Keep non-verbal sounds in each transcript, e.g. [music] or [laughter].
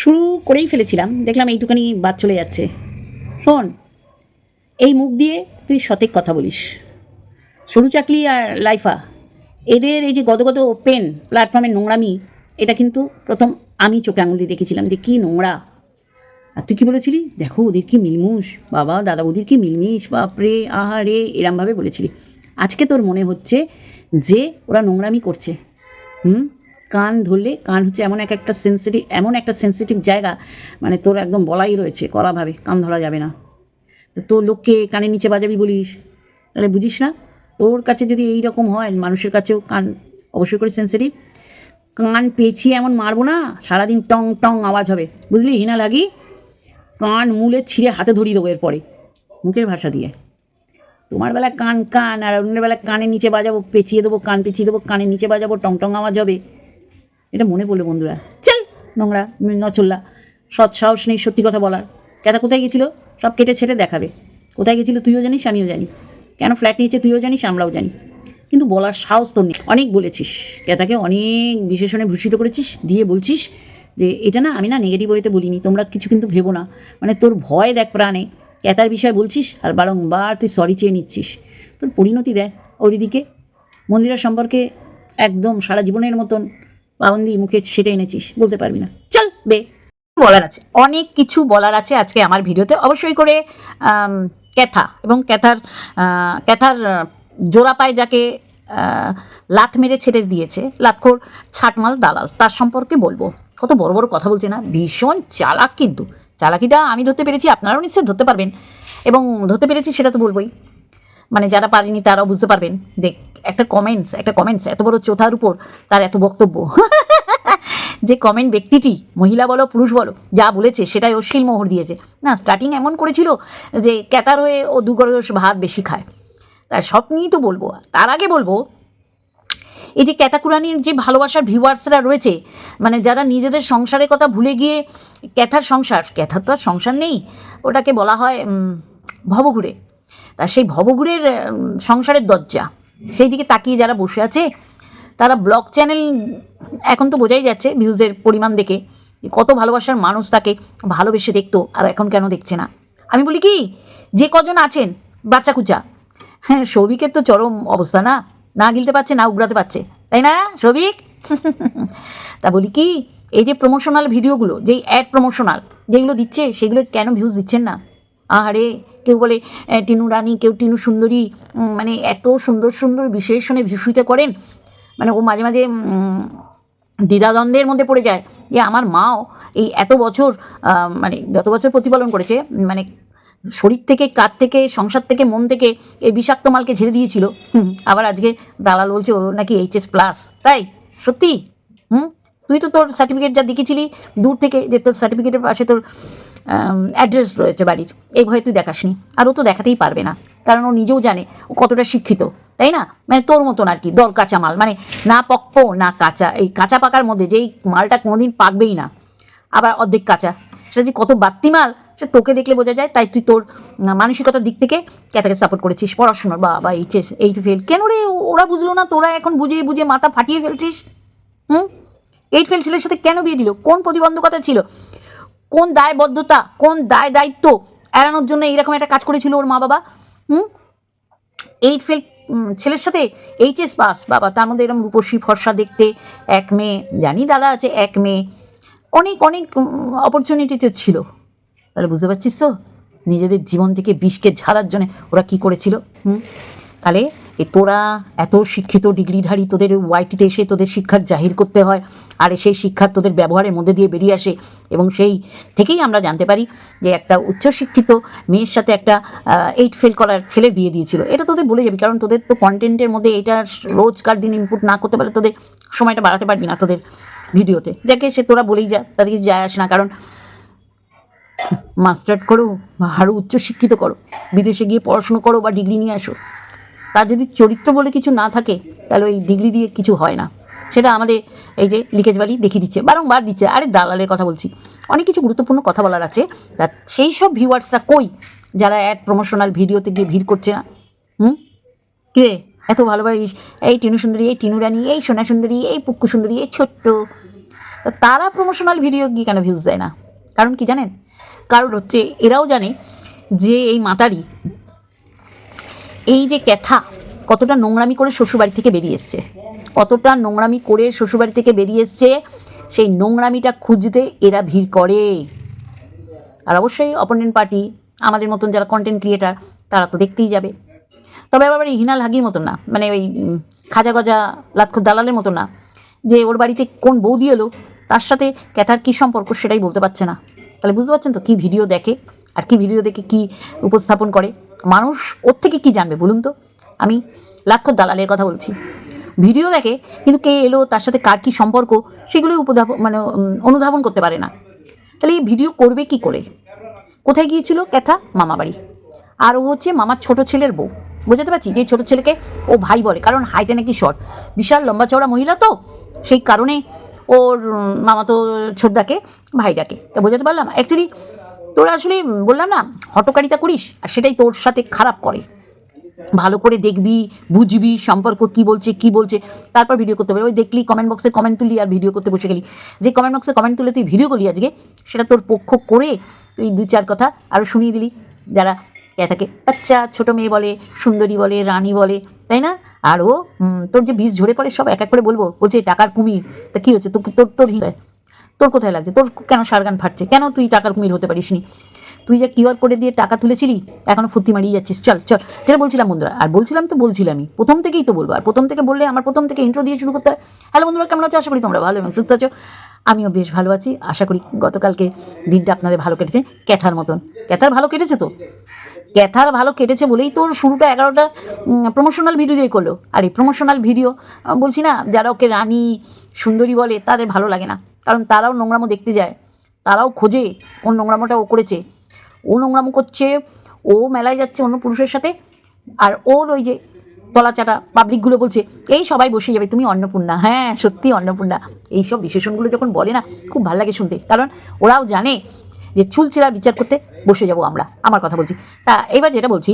শুরু করেই ফেলেছিলাম। দেখলাম এইটুখানি বাদ চলে যাচ্ছে। শোন, এই মুখ দিয়ে তুই সঠিক কথা বলিস। সরু চাকলি আর লাইফা, এদের এই যে গদগদ পেন প্ল্যাটফর্মের নোংরামি, এটা কিন্তু প্রথম আমি চোখে আঙুল দিয়ে দেখেছিলাম যে কী নোংরা। আর তুই কী বলেছিলি? দেখো, ওদের কি মিলমুষ, বাবা, দাদা, বৌদির কি মিলমিশ বাপরে আহারে এরমভাবে বলেছিলি। আজকে তোর মনে হচ্ছে যে ওরা নোংরামি করছে। হুম? কান ধরলে কান হচ্ছে এমন এক একটা সেন্সিটিভ এমন একটা সেন্সিটিভ জায়গা মানে তোর একদম বলাই রয়েছে কড়াভাবে কান ধরা যাবে না। তো লোককে কানের নিচে বাজাবি বলিস, তাহলে বুঝিস না? তোর কাছে যদি এই রকম হয়, মানুষের কাছেও কান অবশ্যই করে সেন্সিটিভ কান পেঁচিয়ে এমন মারবো না, সারাদিন টং টং আওয়াজ হবে, বুঝলি? হিনা লাগি? কান মুলে ছিঁড়ে হাতে ধরিয়ে দেবো এরপরে, মুখের ভাষা দিয়ে। তোমার বেলা কান কান, আর অন্যের বেলা কানের নিচে বাজাবো, পেঁচিয়ে দেবো, কান পেঁচিয়ে দেবো কানের নিচে বাজাবো, টং টং আওয়াজ হবে। এটা মনে পড়ল বন্ধুরা। চল, নোংরা, নচল্লা, সৎ সাহস নেই সত্যি কথা বলার। কেতা কোথায় গেছিল? সব কেটে ছেটে দেখাবে। কোথায় গেছিল তুইও জানিস, আমিও জানি। কেন ফ্ল্যাট নিয়েছে তুইও জানিস, আমরাও জানি। কিন্তু বলার সাহস তোর নেই। অনেক বলেছিস। কেতাকে অনেক বিশেষণে ভূষিত করেছিস, দিয়ে বলছিস যে, এটা না আমি না নেগেটিভ ওয়েতে বলিনি, তোমরা কিছু কিন্তু ভেবো না। মানে তোর ভয় দেখ প্রাণে। কেতার বিষয়ে বলছিস আর বারংবার তুই সরি চেয়ে নিচ্ছিস। তোর পরিণতি দেখ ওর দিকে মন্দিরা সম্পর্কে একদম সারা জীবনের মতন পাবন্দি মুখে সেটে এনেছিস, বলতে পারবি না। চল, বে। বলার আছে। অনেক কিছু বলার আছে আজকে আমার ভিডিওতে। অবশ্যই করে ক্যাথা এবং ক্যাথার ক্যাথার জোড়া পায় যাকে লাত মেরে ছেড়ে দিয়েছে, লাতখোর ছাটমাল দালাল, তার সম্পর্কে বলব। কত বড় বড় কথা বলছে না? ভীষণ চালাক কিন্তু। চালাকিটা আমি ধরতে পেরেছি, আপনারাও নিশ্চয়ই ধরতে পারবেন। এবং ধরতে পেরেছি সেটা তো বলবোই। মানে যারা পারেনি তারাও বুঝতে পারবেন দেখ একটা কমেন্টস একটা কমেন্টস এত বড় চোথার উপর তার এত বক্তব্য। [laughs] যে কমেন্ট ব্যক্তিটি, মহিলা বলো, পুরুষ বলো, যা বলেছে সেটাই অশ্লীল মোহর দিয়েছে। না স্টার্টিং এমন করেছিল যে ক্যাতার হয়ে ও দু গরস ভাত বেশি খায়। তার সব নিয়েই তো বলব, তার আগে বলব, এই যে ক্যাতাকুরানির যে ভালোবাসার ভিউয়ার্সরা রয়েছে মানে যারা নিজেদের সংসারের কথা ভুলে গিয়ে ক্যাথার সংসার ক্যাথার তো আর সংসার নেই, ওটাকে বলা হয় ভবঘুরে। তা সেই ভবঘুরের সংসারের দরজা, সেই দিকে তাকিয়ে যারা বসে আছে, তারা ব্লগ চ্যানেল এখন তো বোঝাই যাচ্ছে ভিউজের পরিমাণ দেখে কত ভালোবাসার মানুষ তাকে ভালোবেসে দেখতো আর এখন কেন দেখছে না। আমি বলি কি, যে কজন আছেন, বাচ্চা কুচা হ্যাঁ সৌভিকের তো চরম অবস্থা না না গিলতে পারছে, না উগড়াতে পারছে, তাই না, সৌভিক? তা বলি কি, এই যে প্রমোশনাল ভিডিওগুলো যেই অ্যাড প্রমোশনাল যেগুলো দিচ্ছে, সেগুলো কেন ভিউজ দিচ্ছেন না? আহারে কেউ বলে টিনু রানী, কেউ টিনু সুন্দরী মানে এত সুন্দর সুন্দর বিশেষণে ভূষিত করেন। মানে ও মাঝে মাঝে দ্বিধাদ্বন্দ্বের মধ্যে পড়ে যায় যে আমার মাও এই এত বছর মানে যত বছর প্রতিপালন করেছে মানে শরীর থেকে, কাত থেকে, সংসার থেকে, মন থেকে এই বিষাক্ত মালকে ঝেড়ে দিয়েছিল। আবার আজকে দালাল বলছে ও নাকি এইচএস প্লাস। তাই? সত্যি? হুম? তুই তো তোর সার্টিফিকেট যা দেখেছিলি, দূর থেকে যে তোর সার্টিফিকেটের পাশে তোর অ্যাড্রেস রয়েছে বাড়ির, এই ভয়ে তুই দেখাসনি। আর ও তো দেখাতেই পারবে না, কারণ ও নিজেও জানে ও কতটা শিক্ষিত, তাই না? মানে তোর মতন আর কি, দর কাঁচা মাল মানে না পক্ক, না কাঁচা, এই কাঁচা পাকার মধ্যে যেই মালটা কোনোদিন পাকবেই না, আবার অর্ধেক কাঁচা। সেটা যে কত বাত্তি মাল, সে তোকে দেখলে বোঝা যায়, তাই তুই তোর মানসিকতার দিক থেকে ক্যাতাকে সাপোর্ট করেছিস, পড়াশোনার বা বা এইচএস এইট ফেল। কেন রে ওরা বুঝলো না, তোরা এখন বুঝে বুঝে মাথা ফাটিয়ে ফেলছিস? হুম? এইট ফেল ছেলের সাথে কেন বিয়ে দিল? কোন প্রতিবন্ধকতা ছিল? কোন দায়বদ্ধতা? কোন দায় দায়িত্ব এড়ানোর জন্য এইরকম একটা কাজ করেছিল ওর মা বাবা হুম? এইট ফেল ছেলের সাথে এইচএস পাস। বাবা, তার মধ্যে এরকম রূপসী ফর্সা দেখতে এক মেয়ে, জানি দাদা আছে এক মেয়ে। অনেক অনেক অপরচুনিটি তো ছিল। তাহলে বুঝতে পারছিস তো? নিজেদের জীবন থেকে বিষকে ঝাড়ার জন্য ওরা কি করেছিল? হুম? তাহলে এ তোরা এত শিক্ষিত, ডিগ্রিধারী, তোদের ওয়াইটিতে এসে তোদের শিক্ষার জাহির করতে হয়, আর সেই শিক্ষার তোদের ব্যবহারের মধ্যে দিয়ে বেরিয়ে আসে এবং সেই থেকেই আমরা জানতে পারি যে একটা উচ্চশিক্ষিত মেয়ের সাথে একটা এইট ফেল করার ছেলের বিয়ে দিয়েছিল। এটা তোদের বলে যাবি, কারণ তোদের তো কন্টেন্টের মধ্যে এটা রোজকার দিন ইনপুট না করতে পারলে তোদের সময়টা বাড়াতে পারবি না তোদের ভিডিওতে। যাকে সে তোরা বলেই যা তাদের কিছু যায় আসে না, কারণ মাস্টার্ড করো আরও উচ্চশিক্ষিত করো, বিদেশে গিয়ে পড়াশুনো করো বা ডিগ্রি নিয়ে আসো। তার যদি চরিত্র বলে কিছু না থাকে, তাহলে ওই ডিগ্রি দিয়ে কিছু হয় না। সেটা আমাদের এই যে লিকেজ দেখিয়ে দিচ্ছে, বারংবার দিচ্ছে। আরে দালালের কথা বলছি। অনেক কিছু গুরুত্বপূর্ণ কথা বলার আছে। সেই সব ভিউয়ার্সরা কই যারা অ্যাড প্রমোশনাল ভিডিওতে গিয়ে ভিড় করছে না? হুম? কে এত ভালোবাসিস? এই টিনু সুন্দরী, এই টিনু রানী, এই সোনা সুন্দরী, এই পুক্কু সুন্দরী, এই ছোট্ট। তারা প্রমোশনাল ভিডিও গিয়ে কেন ভিউজ দেয় না? কারণ কি জানেন? কারণ হচ্ছে এরাও জানে যে এই মাতারি এই যে ক্যাথা, কতটা নোংরামি করে শ্বশুরবাড়ি থেকে বেরিয়ে এসছে। কতটা নোংরামি করে শ্বশুরবাড়ি থেকে বেরিয়ে এসছে, সেই নোংরামিটা খুঁজতে এরা ভিড় করে। আর অবশ্যই অপোনেন্ট পার্টি, আমাদের মতন যারা কন্টেন্ট ক্রিয়েটার তারা তো দেখতেই যাবে। তবে আবার হিনাল হাগির মতন না মানে ওই খাজা গজা, লাতখুর দালালের মতো না, যে ওর বাড়িতে কোন বৌদি এলো, তার সাথে ক্যাথার কী সম্পর্ক সেটাই বলতে পারছে না। তাহলে বুঝতে পারছেন তো কী ভিডিও দেখে? আর কি ভিডিও দেখে কি উপস্থাপন করে? মানুষ ওর থেকে কি জানবে বলুন তো? আমি লাক্ষর দালালের কথা বলছি। ভিডিও দেখে কিন্তু কে এলো, তার সাথে কার কী সম্পর্ক, সেগুলোই উপধাবন মানে অনুধাবন করতে পারে না। তাহলে এই ভিডিও করবে কি করে? কোথায় গিয়েছিল? ক্যাথা? মামা বাড়ি। আর ও হচ্ছে মামার ছোট ছেলের বউ। বোঝাতে পারছি? যে ছোট ছেলেকে ও ভাই বলে, কারণ হাইটে নাকি শর্ট বিশাল লম্বা চওড়া মহিলা তো, সেই কারণে ওর মামা তো ছোট ডাকে ভাই ডাকে তা বোঝাতে পারলাম? অ্যাকচুয়ালি তোরা আসলে বললাম না, হটকারিতা করিস, আর সেটাই তোর সাথে খারাপ করে। ভালো করে দেখবি, বুঝবি সম্পর্ক কি বলছে কি বলছে, তারপর ভিডিও করতে পারবি। ওই দেখলি কমেন্ট বক্সে কমেন্ট তুলি আর ভিডিও করতে বসে গেলি। যে কমেন্ট বক্সে কমেন্ট তুলে তুই ভিডিও করলি আজকে, সেটা তোর পক্ষ করে তুই দু চার কথা আরও শুনিয়ে দিলি। যারা এ থাকে আচ্ছা ছোটো মেয়ে বলে, সুন্দরী বলে, রানী বলে তাই না? আর ও তোর যে বীজ ঝরে পড়ে সব এক এক করে বলব, বলছে টাকার কুমির, তা কী হচ্ছে? তোর তোর তোর কোথায় লাগছে? তোর কেন সারগান ফাটছে? কেন তুই টাকার কুমির হতে পারিস নি তুই যে কিউআর কোডে দিয়ে টাকা তুলেছিলি, এখনও ফুর্তি মারিয়ে যাচ্ছিস। চল চল। যেটা বলছিলাম বন্ধুরা, আর বলছিলাম তো বলছিলামই। প্রথম থেকেই তো বলব, আর প্রথম থেকে বললে আমার প্রথম থেকে ইন্ট্রো দিয়ে শুরু করতে হয়। হ্যালো বন্ধুরা, কেমন আছো? আশা করি তোমরা ভালো এবং সুস্থ আছো। আমিও বেশ ভালো আছি। আশা করি গতকালকে দিনটা আপনাদের ভালো কেটেছে। ক্যাথার মতন। ক্যাথার ভালো কেটেছে তো? ক্যাথার ভালো কেটেছে বলেই তোর শুরুটা এগারোটা প্রমোশনাল ভিডিও দিয়ে করল। আর এই প্রমোশনাল ভিডিও বলছি না, যারা ওকে রানী, সুন্দরী বলে, তাদের ভালো লাগে না। কারণ তারাও নোংরামো দেখতে যায়। তারাও খোঁজে কোন নোংরামোটা ও করেছে। ও নোংরামো করছে, ও মেলায় যাচ্ছে অন্য পুরুষের সাথে, আর ওর ওই যে তলাচাটা পাবলিকগুলো বলছে, এই সবাই বসে যাবে, তুমি অন্নপূর্ণা। হ্যাঁ সত্যি অন্নপূর্ণা। এইসব বিশেষণগুলো যখন বলে না, খুব ভালো লাগে শুনতে। কারণ ওরাও জানে যে চুলচেরা বিচার করতে বসে যাব আমরা। আমার কথা বলছি। তা এবার যেটা বলছি,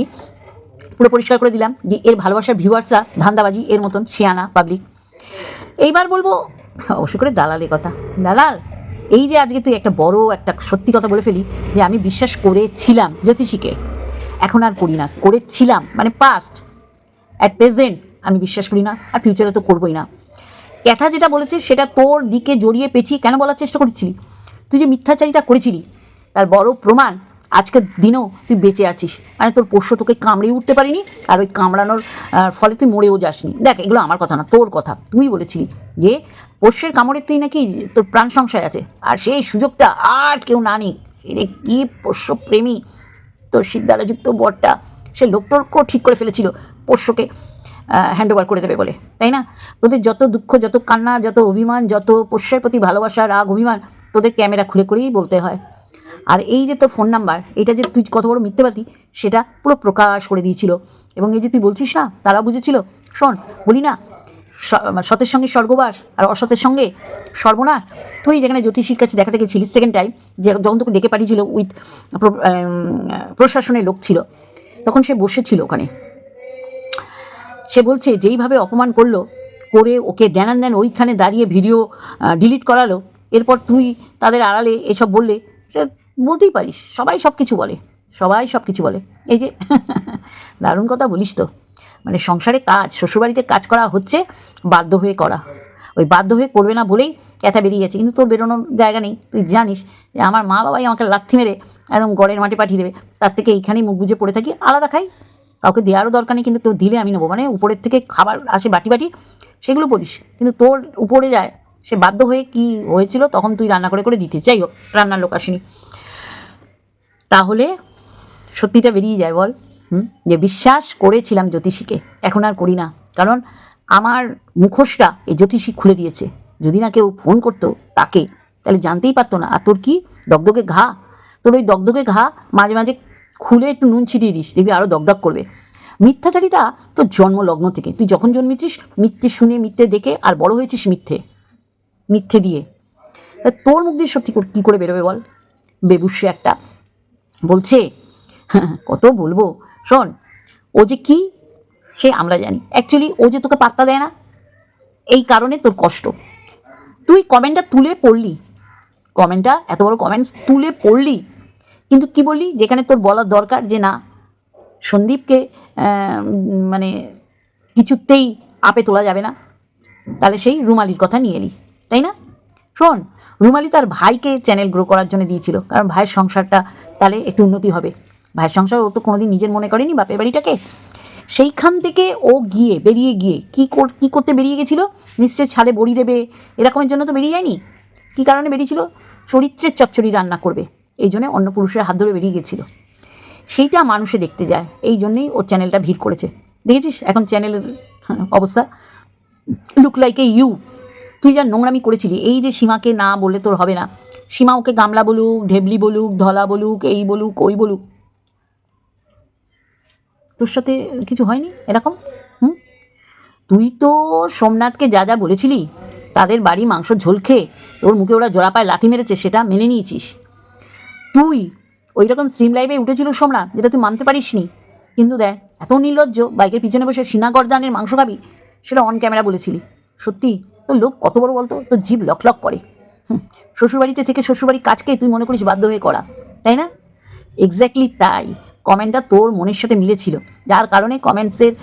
পুরো পরিষ্কার করে দিলাম যে এর ভালোবাসার ভিউয়ার্সরা ধান্দাবাজি এর মতন শিয়ানা পাবলিক এইবার বলব অবশ্যই করে দালালের কথা। দালাল, এই যে আজকে তুই একটা বড় একটা সত্যি কথা বলে ফেলি, যে আমি বিশ্বাস করেছিলাম জ্যোতিষীকে। এখন আর করি না, করেছিলাম। মানে পাস্ট অ্যাট প্রেজেন্ট আমি বিশ্বাস করি না, আর ফিউচারে তো করবোই না। ক্যাথা যেটা বলেছে সেটা তোর দিকে জড়িয়ে পেঁচিয়ে কেন বলার চেষ্টা করেছিলি? তুই যে মিথ্যাচারিতা করেছিলি তার বড় প্রমাণ আজকের দিনেও তুই বেঁচে আছিস। মানে তোর পোষ্য তোকে কামড়ে উঠতে পারিনি, আর ওই কামড়ানোর ফলে তুই মরেও যাসনি। দেখ, এগুলো আমার কথা না, তোর কথা। তুই বলেছিলি যে পোষ্যের কামড়ে তুই নাকি তোর প্রাণ সংশয় আছে, আর সেই সুযোগটা আর কেউ না নিক। সে কি পোষ্য প্রেমী তোর সিদ্ধারাযুক্ত বরটা, সে লোকটর্কও ঠিক করে ফেলেছিল, পোষ্যকে হ্যান্ড ওভার করে দেবে বলে, তাই না? তোদের যত দুঃখ, যত কান্না, যত অভিমান, যত পোষ্যের প্রতি ভালোবাসা, রাগ, অভিমান, তোদের ক্যামেরা খুলে করেই বলতে হয়। আর এই যে তোর ফোন নাম্বার এটা যে তুই কত বড় মিথ্যেবাদী, সেটা পুরো প্রকাশ করে দিয়েছিল। এবং এই যে তুই বলছিস না, তারাও বুঝেছিল। শোন, বলি না সতের সঙ্গে স্বর্গবাস আর অসতের সঙ্গে সর্বনাশ? তুই যেখানে জ্যোতিষীর কাছে দেখাতে গেছিলিস সেকেন্ড টাইম যে যখন তোকে ডেকে পাঠিয়েছিল উইথ প্রশাসনের লোক ছিল, তখন সে বসেছিল ওখানে। সে বলছে, যেইভাবে অপমান করল, করে ওকে দেন দেন ওইখানে দাঁড়িয়ে ভিডিও ডিলিট করালো, এরপর তুই তাদের আড়ালে এসব বললে বলতেই পারিস, সবাই সব কিছু বলে, সবাই সব কিছু বলে। এই যে, [laughs] দারুণ কথা বলিস তো। মানে সংসারে কাজ, শ্বশুরবাড়িতে কাজ করা হচ্ছে, বাধ্য হয়ে করা। ওই বাধ্য হয়ে করবে না বলেই ক্যাথা বেরিয়ে গেছে কিন্তু তোর বেরোনোর জায়গা নেই। তুই জানিস যে আমার মা বাবাই আমাকে লাথি মেরে একদম গড়ের মাঠে পাঠিয়ে দেবে। তার থেকে এইখানেই মুখ বুঝে পড়ে থাকি, আলাদা খাই। কাউকে দেওয়ারও দরকার নেই, কিন্তু কেউ দিলে আমি নেব। মানে উপরের থেকে খাবার আসে বাটি বাটি, সেগুলো বলিস। কিন্তু তোর উপরে যায়, সে বাধ্য হয়ে কি হয়েছিল তখন তুই রান্না করে করে দিতে। যাই হোক, রান্নার লোক আসেনি। তাহলে সত্যিটা বেরিয়ে যায় বল। হুম? যে বিশ্বাস করেছিলাম জ্যোতিষীকে এখন আর করি না। কারণ আমার মুখোশটা এই জ্যোতিষী খুলে দিয়েছে। যদি না কেউ ফোন করতো তাকে তাহলে জানতেই পারতো না। আর তোর কি? দগদগে ঘা। তোর ওই দগদগে ঘা মাঝে মাঝে খুলে একটু নুন ছিটিয়ে দিস দেখবি আরও দগদগ করবে। মিথ্যাচারিতা তোর জন্মলগ্ন থেকে। তুই যখন জন্মেছিস মিথ্যে শুনে মিথ্যে দেখে আর বড় হয়েছিস মিথ্যে। মিথ্যে দিয়ে। তা তোর মুখ দিয়ে সত্যি কী করে বেরোবে বল? বেবুসে একটা বলছে, কত বলব? শোন, ও যে কি, সে আমরা জানি। অ্যাকচুয়ালি ও যে তোকে পাত্তা দেয় না, এই কারণে তোর কষ্ট। তুই কমেন্টটা তুলে পড়লি। কমেন্টটা এত বড় কমেন্টস তুলে পড়লি। কিন্তু কি বললি? যেখানে তোর বলার দরকার যে না, সন্দীপকে মানে কিছুতেই আপে তোলা যাবে না। তাহলে সেই রুমালির কথা নিয়ে এলি, তাই না? শোন, রুমালি তার ভাইকে চ্যানেল গ্রো করার জন্য দিয়েছিল। কারণ ভাইয়ের সংসারটা তাহলে একটু উন্নতি হবে। ভাইয়ের সংসার ও তো কোনোদিন নিজের মনে করেনি বাপের বাড়িটাকে। সেইখান থেকে ও গিয়ে, বেরিয়ে গিয়ে কী কী করতে বেরিয়ে গেছিল? নিশ্চয় ছাদে বড়ি দেবে, এরকমের জন্য তো বেরিয়ে যায়নি? কী কারণে বেরিয়েছিল? চরিত্রের চচ্চড়ি রান্না করবে। এই জন্য অন্য পুরুষের হাত ধরে বেরিয়ে গেছিল। সেইটা মানুষে দেখতে যায়। এই জন্যেই ওর চ্যানেলটা ভিড় করেছে। দেখেছিস? এখন চ্যানেলের অবস্থা। লুক লাইক এ ইউ তুই যা নোংরামি করেছিলি, এই যে সীমাকে না বলে তোর হবে না। সীমা ওকে গামলা বলুক, ঢেবলি বলুক, ধলা বলুক, এই বলুক, ওই বলুক। তোর সাথে কিছু হয়নি এরকম? হুম? তুই তো সোমনাথকে যা যা বলেছিলি, তাদের বাড়ি মাংস ঝোল খেয়ে তোর মুখে ওরা জোড়াপায় লাথি মেরেছে, সেটা মেনে নিয়েছিস। তুই ওই রকম স্ট্রিম লাইভে উঠেছিল সোমনাথ, যেটা তুই মানতে পারিস নি কিন্তু দেখ, এত নির্লজ্জ, বাইকের পিছনে বসে সিনা গর্দানের মাংস খাবি, সেটা অন ক্যামেরা বলেছিলি। সত্যি? তোর লোক কত বড় বলতো? তোর জীব লক লক করে। শ্বশুরবাড়িতে থেকে শ্বশুরবাড়ির কাজকে তুই মনে করিস বাধ্য হয়ে করা, তাই না? এক্স্যাক্টলি তাই। কমেন্টটা তোর মনের সাথে মিলেছিল। যার কারণে কমেন্টসের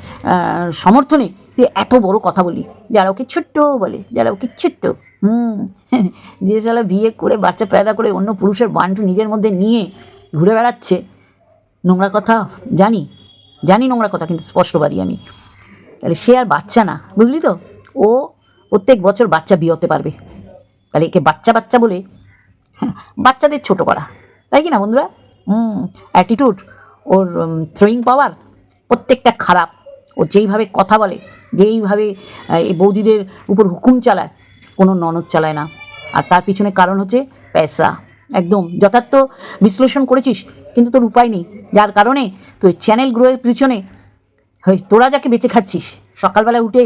সমর্থনে তুই এত বড় কথা বলি যারা ওকে ছোট্ট বলে, যারা ওকে ছোট্ট, হুম, [laughs] যে সালা বিয়ে করে বাচ্চা পেদা করে অন্য পুরুষের বান্টু নিজের মধ্যে নিয়ে ঘুরে বেড়াচ্ছে। নোংরা কথা, জানি জানি নোংরা কথা, কিন্তু স্পষ্ট বাড়ি আমি। তাহলে সে আর বাচ্চা না, বুঝলি তো? ও প্রত্যেক বছর বাচ্চা বিয়ে পারবে। তাহলে একে বাচ্চা বাচ্চা বলে হ্যাঁ, বাচ্চাদের ছোট করা। তাই কি না বন্ধুরা? হুম অ্যাটিটিউড ওর থ্রোয়িং পাওয়ার প্রত্যেকটা খারাপ। ও যেইভাবে কথা বলে যেইভাবে এই বৌদিদের উপর হুকুম চালায় কোনো ননদ চালায় না। আর তার পিছনে কারণ হচ্ছে পয়সা একদম যথার্থ বিশ্লেষণ করেছিস কিন্তু তোর উপায় নেই। যার কারণে তুই চ্যানেল গ্রোয়ের পিছনে তোরা যাকে বেঁচে খাচ্ছিস। সকালবেলা উঠে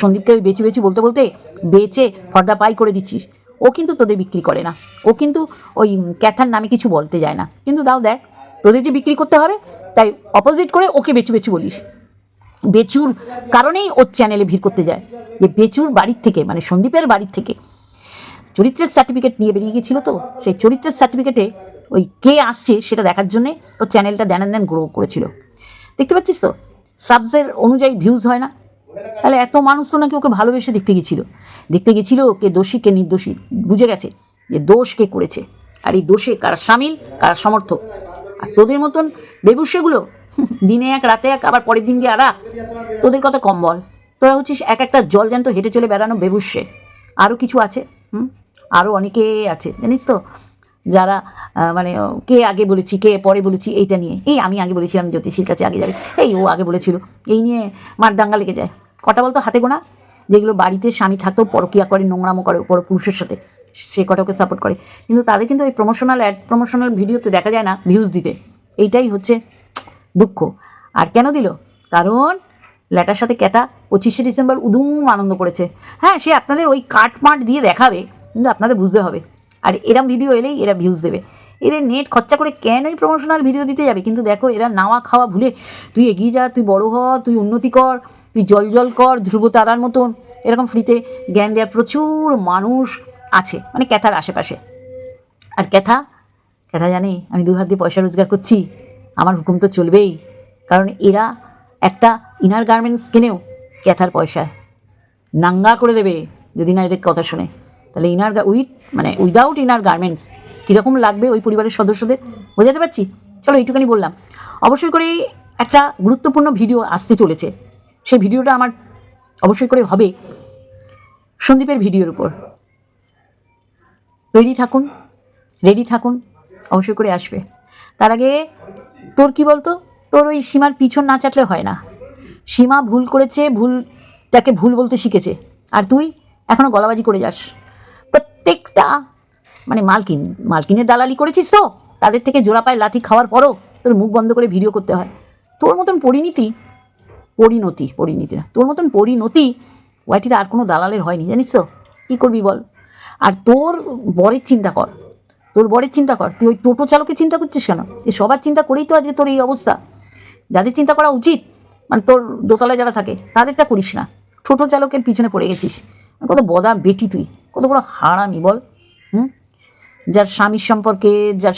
সন্দীপকে ওই বেচি বেচি বলতে বলতে বেচে ফর্দা পাই করে দিচ্ছিস। ও কিন্তু তোদের বিক্রি করে না। ও কিন্তু ওই ক্যাথার নামে কিছু বলতে যায় না। কিন্তু দাও দেখ, তোদের যে বিক্রি করতে হবে, তাই অপোজিট করে ওকে বেচু বেচু বলিস। বেচুর কারণেই ওর চ্যানেলে ভিড় করতে যায়। যে বেচুর বাড়ির থেকে মানে সন্দীপের বাড়ির থেকে চরিত্রের সার্টিফিকেট নিয়ে বেরিয়ে গেছিল তো, সেই চরিত্রের সার্টিফিকেটে ওই কে আসছে সেটা দেখার জন্যে ও চ্যানেলটা দেন দেন গ্রো করেছিল। দেখতে পাচ্ছিস তো? সাবসের অনুযায়ী ভিউজ হয় না। তাহলে এত মানুষ তো নাকি ওকে ভালোবেসে দেখতে গেছিল। দেখতে গেছিল কে দোষী, কে নির্দোষী, বুঝে গেছে যে দোষ কে করেছে। আর এই দোষে কারা সামিল, কারা সমর্থক? আর তোদের মতন বেবুসেগুলো, [laughs] দিনে এক, রাতে এক, আবার পরের দিন গিয়ে আর তোদের কথা কম বল। তোরা হচ্ছিস এক একটা জল জ্যান্ত হেঁটে চলে বেড়ানো বেবুসে। আরও কিছু আছে? হুম? আরও অনেকে আছে, জানিস তো? যারা মানে কে আগে বলেছি, কে পরে বলেছি, এইটা নিয়ে। এই আমি আগে বলেছিলাম জ্যোতিষীর কাছে আগে যাবে। এই ও আগে বলেছিল। এই নিয়ে মার দাঙ্গা লেগে যায়। কটা বলতো? হাতে গোনা? যেগুলো বাড়িতে স্বামী থাকতেও পরকিয়া করে, নোংরামো করে পর পুরুষের সাথে। সে কটা ওকে সাপোর্ট করে। কিন্তু তাদের কিন্তু ওই প্রমোশনাল অ্যাড প্রমোশনাল ভিডিওতে দেখা যায় না ভিউজ দিতে। এইটাই হচ্ছে দুঃখ। আর কেন দিল? কারণ ল্যাটার সাথে ক্যাটা পঁচিশে ডিসেম্বর উদুম আনন্দ করেছে। হ্যাঁ সে আপনাদের ওই কাট মাট দিয়ে দেখাবে, কিন্তু আপনাদের বুঝতে হবে। আর এরম ভিডিও এলেই এরা ভিউজ দেবে। এদের নেট খরচা করে কেনই প্রমোশনাল ভিডিও দিতে যাবে? কিন্তু দেখো, এরা নাওয়া খাওয়া ভুলে তুই এগিয়ে যা, তুই বড় হ, তুই উন্নতি কর, তুই জল জল কর, ধ্রুব তারার মতন। এরকম ফ্রিতে জ্ঞান দেওয়ার প্রচুর মানুষ আছে মানে ক্যাথার আশেপাশে। আর ক্যাথা ক্যাথা জানে, আমি দু হাত দিয়ে পয়সা রোজগার করছি, আমার হুকুম তো চলবেই। কারণ এরা একটা ইনার গার্মেন্টস কিনেও ক্যাথার পয়সায় নাঙ্গা করে দেবে, যদি না এদের কথা শুনে। তাহলে ইনার উইথ মানে উইদাউট ইনার গার্মেন্টস কীরকম লাগবে ওই পরিবারের সদস্যদের? বোঝাতে পারছি? চলো এইটুখানি বললাম। অবশ্যই করে একটা গুরুত্বপূর্ণ ভিডিও আসতে চলেছে। সেই ভিডিওটা আমার অবশ্যই করে হবে সন্দীপের ভিডিওর উপর। রেডি থাকুন রেডি থাকুন, অবশ্যই করে আসবে। তার আগে, তোর কি বলতো? তোর ওই সীমার পিছন না চাটলে হয় না। সীমা ভুল করেছে, ভুল, তাকে ভুল বলতে শিখেছে। আর তুই এখনও গলাবাজি করে যাস। প্রত্যেকটা মানে মালকিন, মালকিনের দালালি করেছিস তো? তাদের থেকে জোড়া পায়ে লাথি খাওয়ার পরও তোর মুখ বন্ধ করে ভিডিও করতে হয়। তোর মতন পরিণীতি, পরিণতি পরিণতি না, তোর মতন পরিণতি ওয়াইটিতে আর কোনো দালালের হয়নি, জানিস তো? কী করবি বল? আর তোর বরের চিন্তা কর, তোর বরের চিন্তা কর, তুই ওই টোটো চালকের চিন্তা করছিস কেন? এই সবার চিন্তা করেই তো আজকে তোর এই অবস্থা। যাদের চিন্তা করা উচিত মানে তোর দোতলায় যারা থাকে, তাদেরটা করিস না। টোটো চালকের পিছনে পড়ে গেছিস। কত বদা বেটি তুই। কত বড় হারামি, বল। হুম? যার স্বামীর সম্পর্কে, যার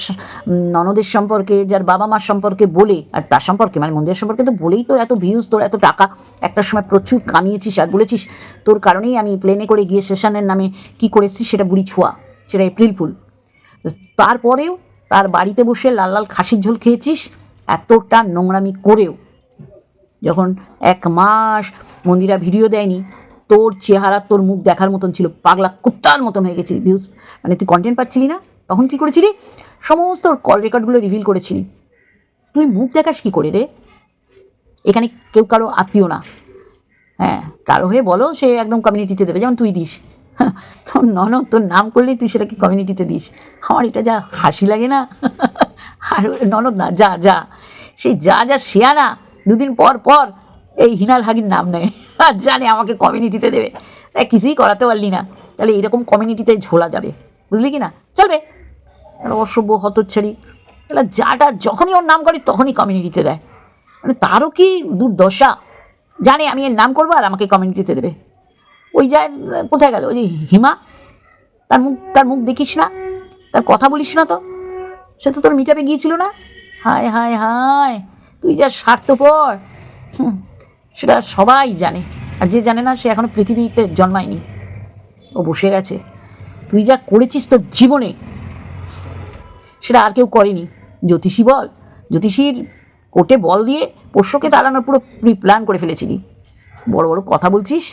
ননদের সম্পর্কে, যার বাবা মার সম্পর্কে বলে, আর তার সম্পর্কে মানে মন্দিরের সম্পর্কে তো বলেই তোর এত ভিউজ তোর এত টাকা একটা সময় প্রচুর কামিয়েছিস আর বলেছিস, তোর কারণেই আমি প্লেনে করে গিয়ে সেশনের নামে কি করেছি সেটা বুড়ি ছোঁয়া, সেটা এপ্রিল ফুল তারপরেও তার বাড়িতে বসে লাল লাল খাসির ঝোল খেয়েছিস, এতটা নোংরামি করেও। যখন এক মাস মন্দিরা ভিডিও দেয়নি তোর চেহারা, তোর মুখ দেখার মতন ছিল, পাগলা কুত্তার মতন হয়ে গেছিলি ভিউজ মানে তুই কন্টেন্ট পাচ্ছিলি না? তখন কি করেছিলি? সমস্ত কল রেকর্ডগুলো রিভিল করেছিলি। তুই মুখ দেখাস কী করে রে? এখানে কেউ কারও আত্মীয় না। হ্যাঁ কারও হয়ে বলো, সে একদম কমিউনিটিতে দেবে, যেমন তুই দিস। [laughs] তোর নন তোর নাম করলেই তুই সেটাকে কমিউনিটিতে দিস। আমার এটা যা হাসি লাগে না? [laughs] আর ননদ না, যা যা। সেই যা যা শেয়ারা দুদিন পর পর এই হিনাল হাগির নাম নেয়। আর জানে আমাকে কমিউনিটিতে দেবে। তাই কিছুই করাতে পারলি না। তাহলে এরকম কমিউনিটিতে ঝোলা যাবে। বুঝলি কি না? চলবে। অসভ্য হতচ্ছাড়ি। তাহলে যাটা যখনই ওর নাম করে তখনই কমিউনিটিতে দেয়। মানে তারও কি দুর্দশা? জানে আমি এর নাম করব আর আমাকে কমিউনিটিতে দেবে। ওই যায় কোথায় গেল? ওই যে হিমা? তার মুখ তার মুখ দেখিস না? তার কথা বলিস না তো? সে তো তোর মিটাপে গিয়েছিল না? হায় হায় হায়। তুই যা স্বার্থপর। হুম, সেটা সবাই জানে। আর যে জানে না, সে এখনও পৃথিবীতে জন্মায়নি। ও বসে গেছে। তুই যা করেছিস তোর জীবনে, সেটা আর কেউ করেনি। জ্যোতিষী বল। জ্যোতিষীর কোটে বল দিয়ে পোষ্যকে দাঁড়ানোর পুরো প্রি প্ল্যান করে ফেলেছিলি। বড় বড় কথা বলছিস।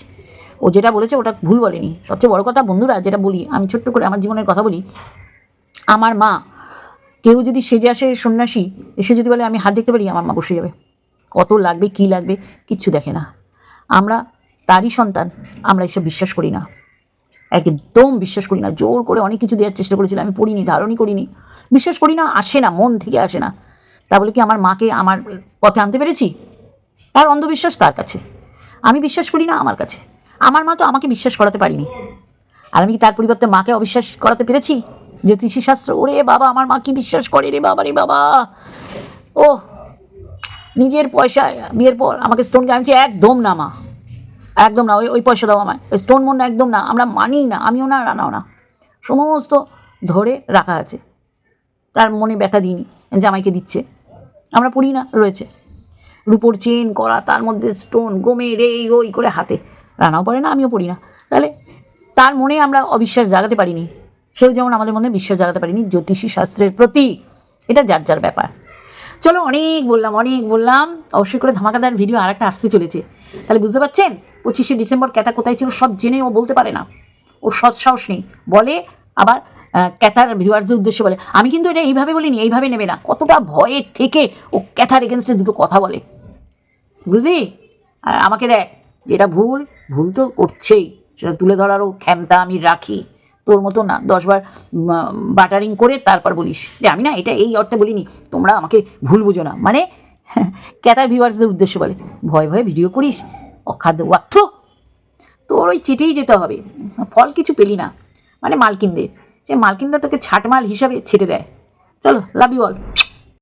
ও যেটা বলেছে ওটা ভুল বলেনি। সবচেয়ে বড় কথা বন্ধুরা, যেটা বলি, আমি ছোট্ট করে আমার জীবনের কথা বলি। আমার মা, কেউ যদি সেজে আসে সন্ন্যাসী, এসে যদি বলে আমি হাত দেখতে পারি, আমার মা বসে যাবে। কত লাগবে, কি লাগবে, কিচ্ছু দেখে না। আমরা তারই সন্তান, আমরা এসব বিশ্বাস করি না। একদম বিশ্বাস করি না। জোর করে অনেক কিছু দেওয়ার চেষ্টা করেছিলাম, আমি পড়িনি, ধারণই করিনি। বিশ্বাস করি না, আসে না, মন থেকে আসে না। তা বলে কি আমার মাকে আমার পথে আনতে পেরেছি? তার অন্ধবিশ্বাস তার কাছে। আমি বিশ্বাস করি না আমার কাছে। আমার মা তো আমাকে বিশ্বাস করাতে পারিনি। আর আমি কি তার পরিবর্তে মাকে অবিশ্বাস করাতে পেরেছি? জ্যোতিষী শাস্ত্র, ওরে বাবা, আমার মা কি বিশ্বাস করে রে বাবা রে বাবা? ও নিজের পয়সা, বিয়ের পর আমাকে স্টোন আমি একদম না মা, একদম না, ওই ওই পয়সা দাও আমায়, ওই স্টোন মন একদম না, আমরা মানিই না, আমিও না রানাও না। সমস্ত ধরে রাখা আছে। তার মনে ব্যথা দিইনি, জামাইকে দিচ্ছে। আমরা পড়ি না, রয়েছে। রুপোর চেন করা, তার মধ্যে স্টোন গোমের এই ওই করে হাতে। রানাও পড়ে না, আমিও পড়ি না। তাহলে তার মনে আমরা অবিশ্বাস জাগাতে পারিনি। সেও যেমন আমাদের মনে বিশ্বাস জাগাতে পারিনি, জ্যোতিষী শাস্ত্রের প্রতি এটা যার যার ব্যাপার। চলো, অনেক বললাম অনেক বললাম। অবশ্যই করে ধামাকাদার ভিডিও আর একটা আসতে চলেছে। তাহলে বুঝতে পারছেন? পঁচিশে ডিসেম্বর ক্যাথা কোথায় ছিল সব জেনে ও বলতে পারে না। ওর সৎ সাহস নেই। বলে, আবার ক্যাথার ভিউয়ার্সদের উদ্দেশ্যে বলে, আমি কিন্তু এটা এইভাবে বলিনি, এইভাবে নেবে না। কতটা ভয়ে থেকে ও ক্যাথার এগেনস্টে দুটো কথা বলে। বুঝলি? আর আমাকে দেখ, যেটা ভুল ভুল তো করছেই। সেটা তুলে ধরারও ক্ষমতা আমি রাখি। তোর মতো না দশবার বাটারিং করে তারপর বলিস। যে আমি না এটা এই অর্থে বলিনি, তোমরা আমাকে ভুল বুঝো না। মানে [laughs] ক্যাতার ভিউয়ার্সদের উদ্দেশ্য বলে, ভয় ভয়ে ভিডিও করিস, অখাদ্য ওয়াক্থ তোর ওই চেটেই যেতে হবে। ফল কিছু পেলি না। মানে মালকিনদের। যে মালকিনরা তোকে ছাটমাল হিসাবে ছেটে দেয়। চলো লাভ ইউ অল